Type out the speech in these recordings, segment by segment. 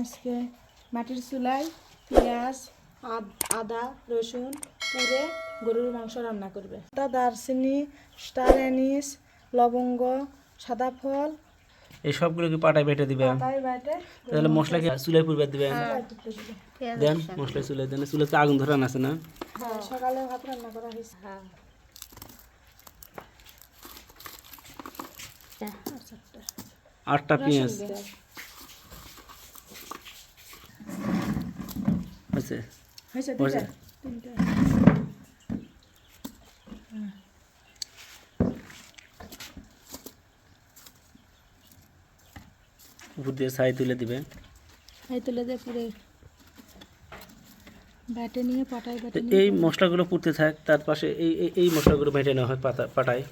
আজকে মাটির চুলায় পেঁয়াজ আদ- আদা রসুন পুড়ে গরুর মাংস রান্না করবে। তা দারচিনি স্টার অ্যানিস লবঙ্গ সাদা ফল। এই সবগুলো কি পাটায় বেটে দিবেন তাহলে মশলা কি চুলায় পুরবে দিবেন? দিবে দেন মশলা চুলায় দেন। চুলাতে আগুন ধরান আছে না? হ্যাঁ সকালে ভাত রান্না করা হয়েছে। আটটা। পেঁয়াজ। হয়েছে উপর দিয়ে ছাই তুলে দিবে। এই তুলে দে পুরে ব্যাটে নিয়ে পাটায় ব্যাটে এই মশলাগুলো পুড়তে থাক তার পাশে এই এই- মশলাগুলো বেটে নেওয়া হয় পাতা পাটায়।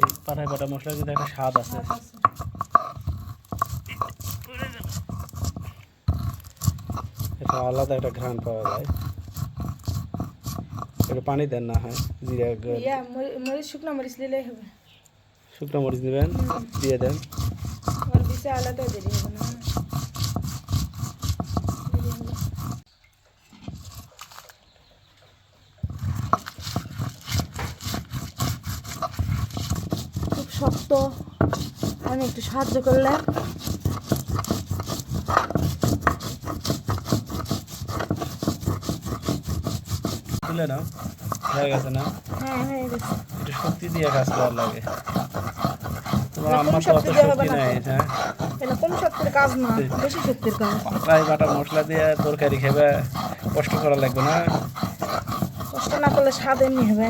এই পাটায় পাটা মশলা কিন্তু একটা স্বাদ আছে। আলাদা একটা ঘ্রাণ পাওয়া যায়। একটু পানি দেন না হয় জিরা মরিচ শুকনো মরিচ নিলেই হবে। শুকনো মরিচ দিবেন দিয়ে দেন। আর বিচে আলাদা দেরি হবে না। খুব শক্ত। আমি একটু সাহায্য করলে। তুলে নাও। হয়ে গেছে না? হ্যাঁ একটু শক্তি দিয়ে কাজ করার লাগে। তোমার আম্মা তো অত শক্তি দিয়ে হবে শক্তি না। নেই হ্যাঁ কম শক্তির কাজ না বেশি শক্তির কাজ। পাটায় বাটা মশলা দিয়ে তরকারি খেবে কষ্ট করা লাগবে না। কষ্ট না করলে স্বাদ এমনি হবে।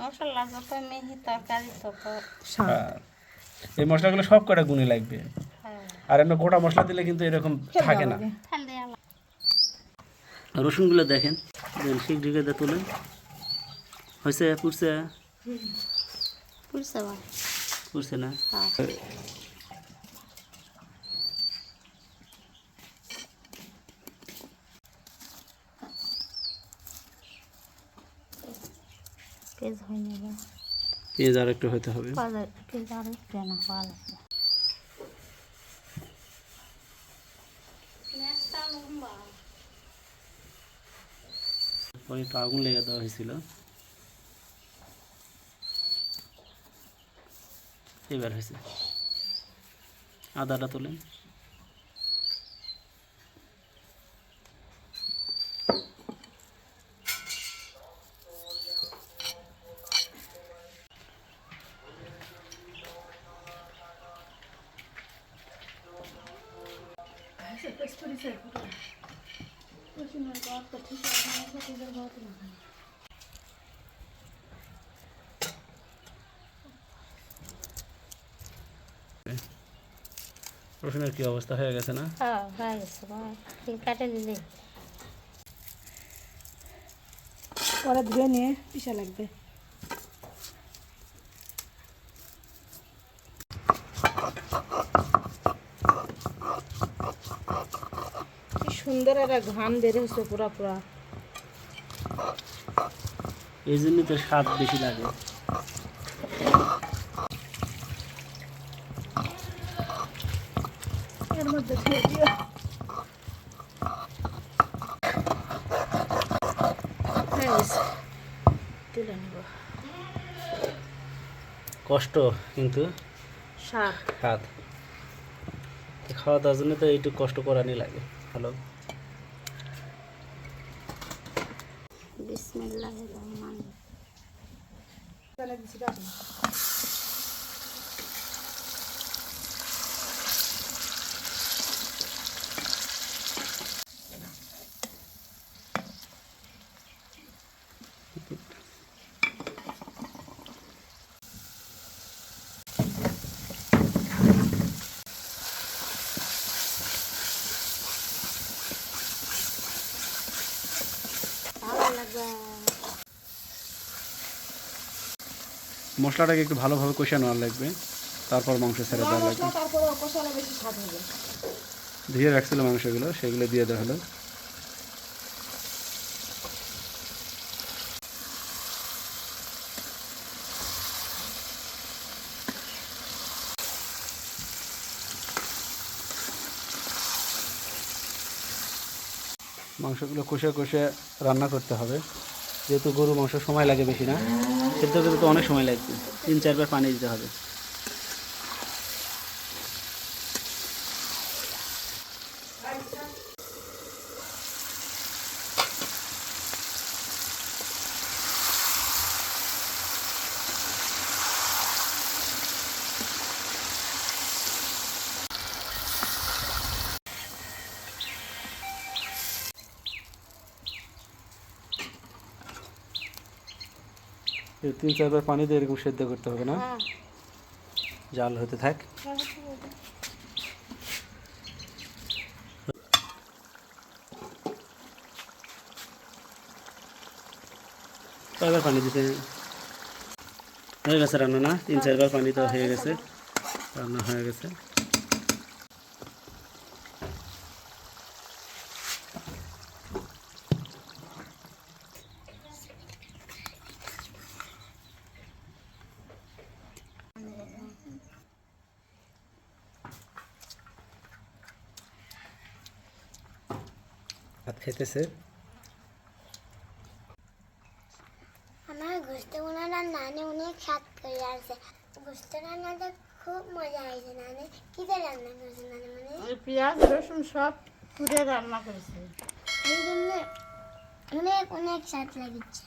মশলা যত মিহি তরকারি তত স্বাদ। এই মশলাগুলো সব কটা গুণে লাগবে? হ্যাঁ আর এমনি গোটা মশলা দিলে কিন্তু এরকম থাকে না। রসুনগুলো দেখেন শিখ ঢিকে দিয়ে তুলেন। হয়েছে? পুড়ছে? বুঝতে পার পুড়ছে না? হ্যাঁ। পেঁয়াজ আর একটু হতে হবে। পেজ আর একটু না হওয়া লাগবে পরে একটু আগুন লেগে দেওয়া হয়েছিল। এবার হয়েছে। আদাটা তোলেন। রসুনের কি অবস্থা হয়ে গেছে না হ্যাঁ হয়ে গেছে বাবা ঠিক কাটে দিলে পরে ধুয়ে নিয়ে পিসা লাগবে কি সুন্দর একটা ঘাম বের হচ্ছে পুরা পুরা। এই জন্যই তো স্বাদ বেশি লাগে। এর মধ্যে হয়ে গেছে তুলে নেব। কষ্ট কিন্তু। স্বাদ। খাওয়া দাওয়ার জন্য তো এইটুকু কষ্ট করানি লাগে। ভালো Bye. মশলাটাকে একটু ভালোভাবে কষে নেওয়া লাগবে। তারপর মাংস ছেড়ে দেওয়া লাগবে। ধুয়ে রাখছিল মাংসগুলো সেগুলো দিয়ে দেওয়া হলো। মাংসগুলো কষে কষে রান্না করতে হবে। যেহেতু গরু, মাংস সময় লাগে বেশি না, সেদ্ধ করতে তো অনেক সময় লাগবে। তিন, চারবার পানি দিতে হবে। তিন চারবার পানি দিয়ে এরকম সেদ্ধ করতে হবে না? হ্যাঁ। জাল হতে থাক। কয়বার পানি দিতে? হয়ে গেছে রান্না না? তিন চারবার পানি তো হয়ে গেছে। রান্না হয়ে গেছে। ভাত খাইতেছে। আমার গোস্ত রান্না নানি অনেক স্বাদ করে গোস্ত রান্নাতে খুব মজা হয়েছে নানি। কি রান্না করেছে নানি মানে? পেঁয়াজ রসুন সব পুরে রান্না করেছে। এই জন্য অনেক অনেক স্বাদ লাগিচ্ছে।